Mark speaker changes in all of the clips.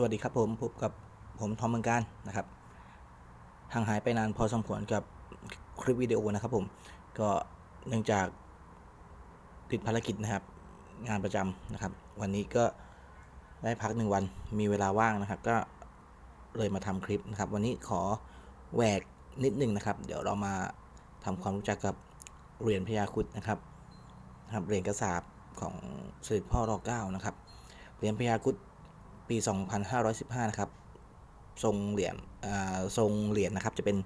Speaker 1: สวัสดีครับผมพบกับผมทอมเมืองการนะครับห่างหายไปนานพอสมควรกับคลิปวิดีโอนะครับผมก็เนื่องจากติดภารกิจนะครับ งานประจำนะครับ วันนี้ก็ได้พักหนึ่งวันมีเวลาว่างนะครับ ก็เลยมาทำคลิปนะครับ วันนี้ขอแหวกนิดหนึ่งนะครับ เดี๋ยวเรามาทำความรู้จักกับเหรียญพญาคุดนะครับนะครับเหรียญกระสาบของเสด็จพ่อรอเก้านะครับเหรียญพญาคุด ปี 2515 นะครับ ทรงเหรียญทรงเหรียญนะครับ จะเป็น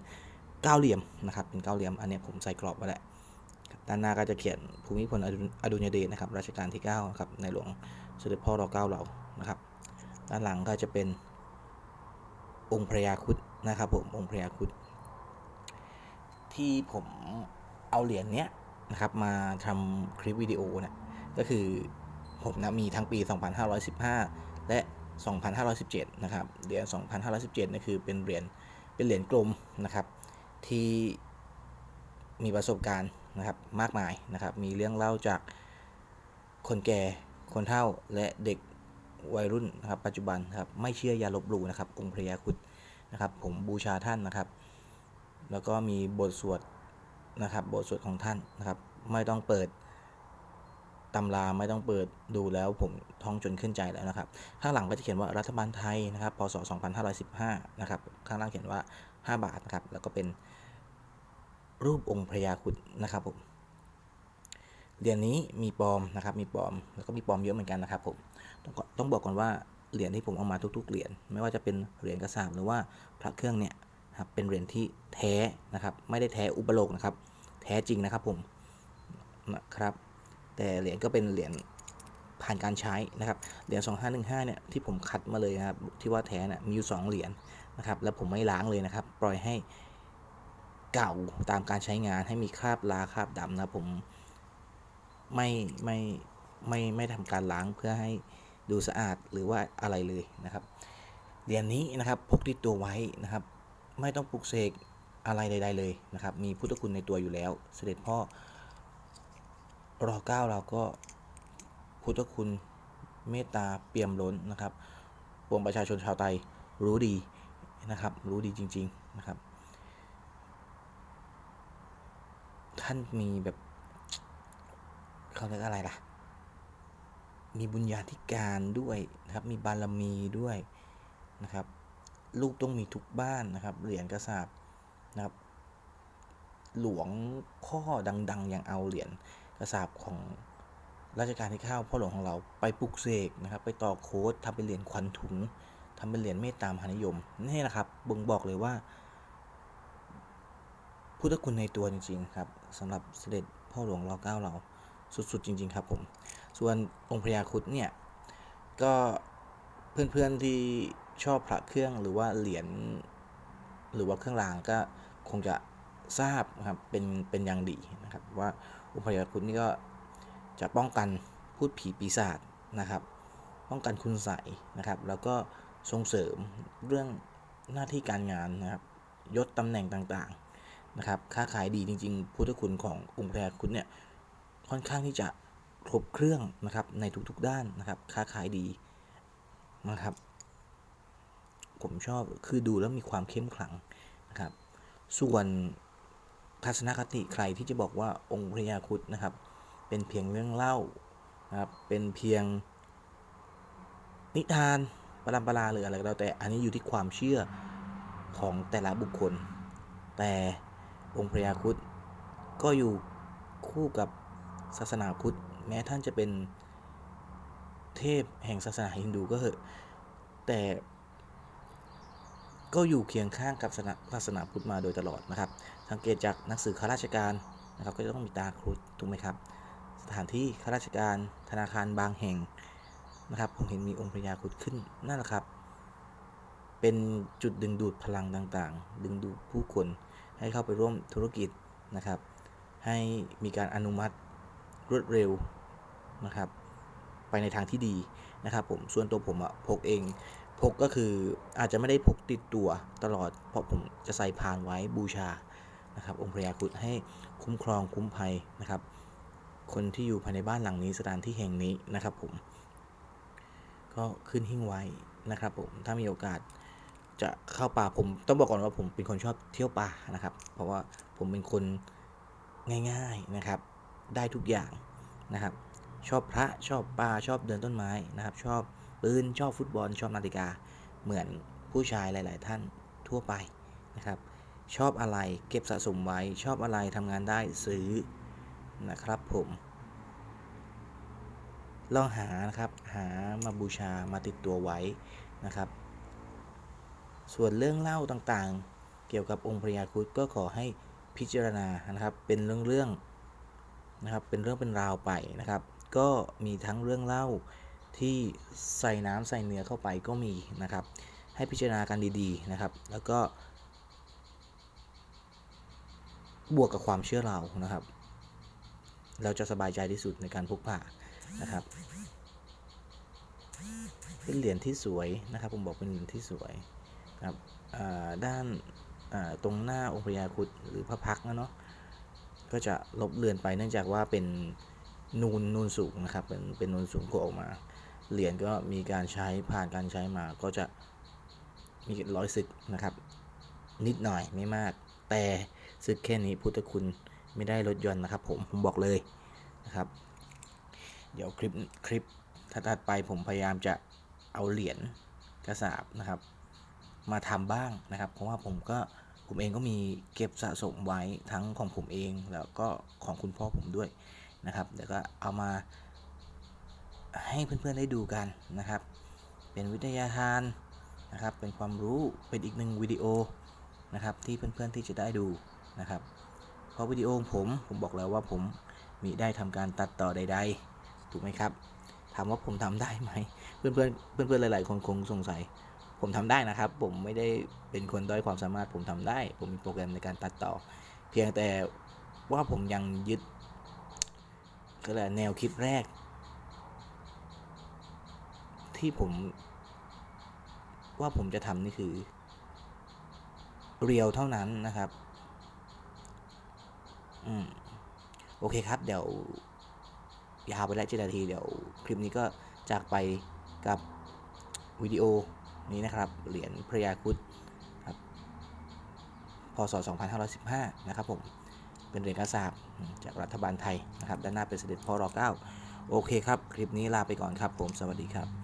Speaker 1: เก้าเหลี่ยมนะครับ เป็นเก้าเหลี่ยม อันนี้ผมใส่กรอบไว้แล้ว ด้านหน้าก็จะเขียนภูมิพลอดุลยเดชนะครับ รัชกาลที่9นะครับ ในหลวงเสด็จพ่อรอเก้าเรา นะครับ ด้านหลังก็จะเป็นองค์พระยาคุดนะครับผม องค์พระยาคุดที่ผมเอาเหรียญเนี้ยนะครับมาทำคลิปวิดีโอเนี่ยก็คือผมนะมีทั้งปี 2515 และ 2517 นะครับ เหรียญ 2517นี่คือเป็นเหรียญ เป็นเหรียญกลมนะครับ ที่มีประสบการณ์นะครับมากมายนะครับ มีเรื่องเล่าจากคนแก่ คนเฒ่า และเด็กวัยรุ่นนะครับ ปัจจุบันครับ ไม่เชื่ออย่าลบหลู่นะครับ องค์พระยาคุดนะครับ ผมบูชาท่านนะครับ แล้วก็มีบทสวดนะครับ บทสวดของท่านนะครับ ไม่ต้องเปิด ตำราไม่ต้องเปิดดูแล้วผมท่องจนขึ้นใจแล้วนะครับ ข้างหลังก็จะเขียนว่ารัฐบาลไทยนะครับพศ 2515 นะครับ ข้างล่างเขียนว่า 5 บาทนะครับ แล้วก็เป็นรูปองค์พระยาครุดนะครับผมเหรียญนี้มีปลอมนะครับ มีปลอม แล้วก็มีปลอมเยอะเหมือนกันนะครับผมต้องต้องบอกก่อนว่าเหรียญที่ผมเอามาทุกๆเหรียญไม่ว่าจะเป็นเหรียญกระสาบหรือว่าพระเครื่องเนี่ยครับเป็นเหรียญที่แท้นะครับ ไม่ได้แท้อุปโลกนะครับ แท้จริงนะครับผมนะครับ แต่เหรียญก็เป็นเหรียญผ่านการใช้นะครับ เหรียญ2515เนี่ยที่ผมคัดมาเลยนะครับที่ว่าแท้น่ะมีอยู่2เหรียญนะครับ แล้วผมไม่ล้างเลยนะครับ ปล่อยให้เก่าตามการใช้งานให้มีคราบลาคราบดำนะผมไม่ไม่ไม่ไม่ทำการล้างเพื่อให้ดูสะอาดหรือว่าอะไรเลยนะครับเหรียญนี้นะครับพกติดตัวไว้นะครับ ไม่ต้องปลุกเสกอะไรใด ๆ เลยนะครับ มีพุทธคุณในตัวอยู่แล้ว เสด็จพ่อ รอเก้าเราก็พุทธคุณเมตตาเปี่ยมล้นนะครับปวงประชาชนชาวไทยรู้ดีนะครับ รู้ดีจริง ๆนะครับ ท่านมีแบบเขาเรียกอะไรล่ะ มีบุญญาธิการด้วยนะครับ มีบารมีด้วยนะครับ ลูกต้องมีทุกบ้านนะครับ เหรียญกระสาบนะครับ หลวงพ่อดัง ๆ อย่างเอาเหรียญ กระสาบของรัชกาลที่9พ่อหลวงของเราไปปลุกเสกนะครับ ไปต่อโค้ดทำเป็นเหรียญขวัญถุงทำเป็นเหรียญเมตตามหานิยมนี่แหละครับบ่งบอกเลยว่าพุทธคุณในตัวจริงๆครับสำหรับเสด็จพ่อหลวงรอเก้าเราสุดๆจริง ๆ ครับผม ส่วนองค์พญาคุดเนี่ยก็เพื่อนๆที่ชอบพระเครื่องหรือว่าเหรียญหรือว่าเครื่องรางก็คงจะทราบนะครับเป็นเป็นอย่างดีนะครับว่า องค์พญาครุดนี่ก็จะป้องกันพูดผีปีศาจนะครับ ป้องกันคุณใสนะครับ แล้วก็ส่งเสริมเรื่องหน้าที่การงานนะครับยศตำแหน่งต่างๆนะครับ ค้าขายดีจริง ๆ พุทธคุณขององค์พญาครุดเนี่ยค่อนข้างที่จะครบเครื่องนะครับในทุกๆด้านนะครับ ค้าขายดีนะครับ ผมชอบคือดูแล้วมีความเข้มขลังนะครับ ส่วน ทัศนคติใครที่จะบอกว่าองค์พระยาคุดนะครับ เป็นเพียงเรื่องเล่านะครับเป็นเพียงนิทานปรำปราหรืออะไรก็แล้วแต่อันนี้อยู่ที่ความเชื่อของแต่ละบุคคล แต่องค์พระยาคุดก็อยู่คู่กับศาสนาพุทธแม้ท่านจะเป็นเทพแห่งศาสนาฮินดูก็เหอะแต่ก็อยู่เคียงข้างกับศาสนาพุทธมาโดยตลอดนะครับ สังเกตจากหนังสือข้าราชการนะครับก็จะต้องมีตาครุฑถูกไหมครับ สถานที่ข้าราชการธนาคารบางแห่งนะครับ ผมเห็นมีองค์พญาครุฑขึ้นนั่นแหละครับ เป็นจุดดึงดูดพลังต่างๆ ดึงดูดผู้คนให้เข้าไปร่วมธุรกิจนะครับ ให้มีการอนุมัติรวดเร็วนะครับ ไปในทางที่ดีนะครับผมส่วนตัวผมอะพกเองพกก็คืออาจจะไม่ได้พกติดตัวตลอด เพราะผมจะใส่พานไว้บูชา นะครับ องค์พระยาครุฑให้คุ้มครองคุ้มภัยนะครับ คนที่อยู่ภายในบ้านหลังนี้สถานที่แห่งนี้นะครับผม ก็ขึ้นหิ้งไว้นะครับผมถ้ามีโอกาสจะเข้าป่าผมต้องบอกก่อนว่าผมเป็นคนชอบเที่ยวป่านะครับ เพราะว่าผมเป็นคนง่ายๆนะครับ ได้ทุกอย่างนะครับ ชอบพระชอบป่าชอบเดินต้นไม้นะครับ ชอบปืนชอบฟุตบอลชอบนาฬิกาเหมือนผู้ชายหลาย ๆ ท่านทั่วไปนะครับ ชอบอะไรเก็บสะสมไว้ ชอบอะไรทำงานได้ซื้อนะครับผมลองหานะครับหามาบูชามาติดตัวไว้นะครับ ส่วนเรื่องเล่าต่างๆ เกี่ยวกับองค์พระยาครุฑก็ขอให้พิจารณานะครับเป็นเรื่องๆนะครับเป็นเรื่องเป็นราวไปนะครับ ก็มีทั้งเรื่องเล่าที่ใส่น้ำใส่เนื้อเข้าไปก็มีนะครับ ให้พิจารณากันดีๆนะครับ แล้วก็ บวกกับความเชื่อเรานะครับ เราจะสบายใจที่สุดในการพกพานะครับ เป็นเหรียญที่สวยนะครับ ผมบอกเป็นเหรียญที่สวยนะครับด้านตรงหน้าองค์พญาคุดหรือพระพักนะเนาะก็จะลบเลือนไปเนื่องจากว่าเป็นนูนนูนสูงนะครับ เป็นเป็นนูนสูงโผล่ออกมา เหรียญก็มีการใช้ผ่านการใช้มาก็จะมีรอยสึกนะครับ นิดหน่อยไม่มากแต่ สึกแค่นี้พุทธคุณไม่ได้ลดหย่อนนะครับ ผมผมบอกเลยนะครับ เดี๋ยวคลิปคลิปถัดไปผมพยายามจะเอาเหรียญกระสาบนะครับ มาทำบ้างนะครับ เพราะว่าผมก็ผมเองก็มีเก็บสะสมไว้ทั้งของผมเองแล้วก็ของคุณพ่อผมด้วยนะครับเดี๋ยวก็เอามาให้เพื่อนๆได้ดูกันนะครับ เป็นวิทยาทานนะครับ เป็นความรู้เป็นอีกหนึ่งวิดีโอนะครับที่เพื่อนๆที่จะได้ดู นะครับเพราะวิดีโอของผมผมบอกแล้วว่าผมมีได้ทำการตัดต่อใด ๆ ถูกไหมครับถามว่าผมทำได้ไหมเพื่อนเพื่อนเพื่อนเพื่อนๆหลาย ๆ คนคงสงสัย ผมทำได้นะครับ ผมไม่ได้เป็นคนด้อยความสามารถผมทำได้ ผมมีโปรแกรมในการตัดต่อ เพียงแต่ว่าผมยังยึดก็แหละแนวคิดแรก ที่ผม ว่าผมจะทำนี่คือ เรียวเท่านั้นนะครับ โอเคครับ เดี๋ยวยาวไปแล้วเจ็ดนาที เดี๋ยวคลิปนี้ก็จากไปกับวิดีโอนี้นะครับ เหรียญพระยาคุดครับ พศ 2515 นะครับผม เป็นเหรียญกระสาบจากรัฐบาลไทยนะครับ ด้านหน้าเป็นเสด็จพ่อรอเก้าโอเคครับ คลิปนี้ลาไปก่อนครับผม สวัสดีครับ